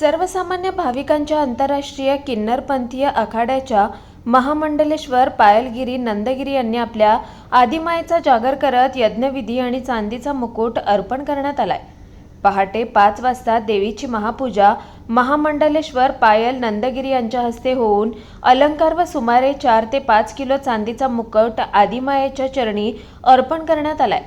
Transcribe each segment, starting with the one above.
सर्वसामान्य भाविकांच्या आंतरराष्ट्रीय किन्नरपंथीय आखाड्याच्या महामंडलेश्वर पायलगिरी नंदगिरी यांनी आपल्या आदिमायेचा जागर करत यज्ञविधी आणि चांदीचा मुकुट अर्पण करण्यात आलाय. पहाटे पाच वाजता देवीची महापूजा महामंडलेश्वर पायल नंदगिरी यांच्या हस्ते होऊन अलंकार व सुमारे चार ते पाच किलो चांदीचा मुकुट आदिमायेच्या चरणी अर्पण करण्यात आलाय.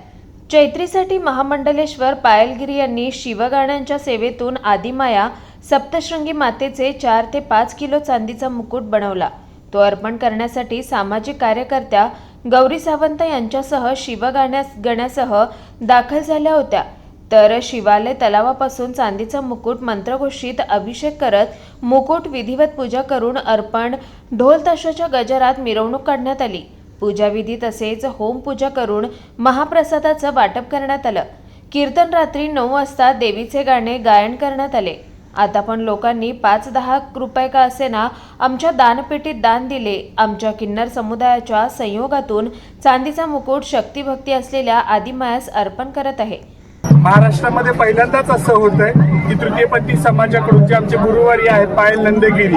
चैत्रीसाठी महामंडलेश्वर पायलगिरी यांनी शिवगाण्यांच्या सेवेतून आदिमाया सप्तशृंगी मातेचे चार ते पाच किलो चांदीचा मुकुट बनवला. तो अर्पण करण्यासाठी सामाजिक कार्यकर्त्या गौरी सावंत यांच्यासह शिवगाण्या गण्यासह दाखल झाल्या होत्या. तर शिवालय तलावापासून चांदीचा मुकुट मंत्रघोषित अभिषेक करत मुकुट विधिवत पूजा करून अर्पण ढोल ताशाच्या गजरात मिरवणूक काढण्यात आली. पूजाविधी तसेच होम पूजा करून महाप्रसादाचं वाटप करण्यात आलं. कीर्तन रात्री नऊ वाजता देवीचे गाणे गायन करण्यात आले. आता पण लोकांनी पाच दहा रुपये का असेना आमच्या दानपेटीत दान दिले. आमच्या किन्नर समुदायाच्या संयोगातून चांदीचा मुकुट शक्तिभक्ती असलेल्या आदिमायास अर्पण करत आहे. महाराष्ट्रामध्ये पहिल्यांदाच असं होत आहे की तृतीयपंथी समाजाकडून जे आमचे गुरुवारी आहेत पायल नंदगिरी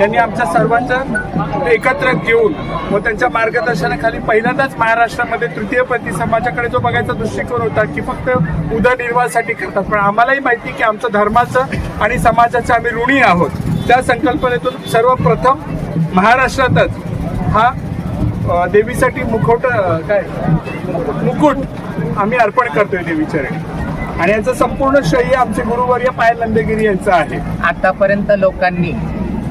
यांनी आमच्या सर्वांच्या एकत्र घेऊन व त्यांच्या मार्गदर्शनाखाली पहिल्यांदाच महाराष्ट्रामध्ये तृतीयपंथी समाजाकडे जो बघायचा दृष्टिकोन होता की फक्त उदरनिर्वाहासाठी करतात. पण आम्हालाही माहिती की आमचं धर्माचं आणि समाजाचं आम्ही ऋणी आहोत. त्या संकल्पनेतून सर्वप्रथम महाराष्ट्रातच हा देवीसाठी मुखवट काय? मुकुट आम्ही अर्पण करतोय देवीचरणी आणि याचं संपूर्ण श्रेय आमचे गुरुवर्य पायल नंदगिरी यांचं आहे. आतापर्यंत लोकांनी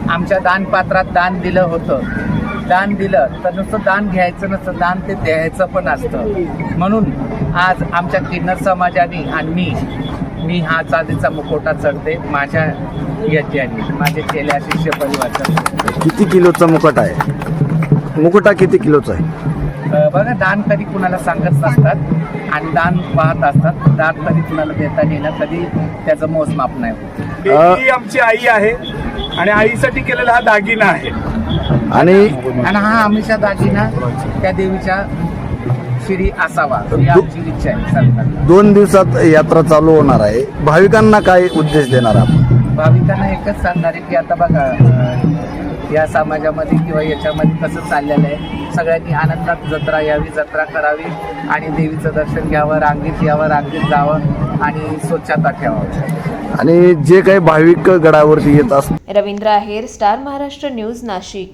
आमच्या दानपात्रात दान दिलं होतं. दान दिलं तर नुसतं दान घ्यायचं नसतं दान ते द्यायचं पण असतं. म्हणून आज आमच्या किन्नर समाजाने आणि मी मी हा चांदीचा मुखोटा चढते माझ्या याच्याने माझे चेल्या शिष्य परिवार किती किलोचा मुकुट आहे? मुकुटा किती किलोचा आहे? बघा दान कधी कुणाला सांगत नसतात. आणि दान पाहत असतात. दान कधी कुणाला देता येणं कधी त्याचं मोजमाप नाही होत. ही आमची आई आहे आणि आईसाठी केलेला हा दागिना आहे. आणि आणि हा हमेशा दागिना त्या देवीच्या श्री असावा ही आमची इच्छा आहे सरकारला दोन दिवसात यात्रा चालू होणार आहे. भाविकांना काय उद्देश देणार आपण? भाविकांना एकच सांगणार आहे की आता बघा अं, या समाजामध्ये किंवा याच्यामध्ये कसं चाललेलं आहे. सगळ्यांनी आनंदात जत्रा यावी जत्रा करावी आणि देवीचं दर्शन घ्यावं रांगेत यावं रांगेत जावं आणि स्वच्छता ठेवावं. आणि जे काही भाविक गडावरती येत असतात. Ravindra Aher Star Maharashtra news Nashik.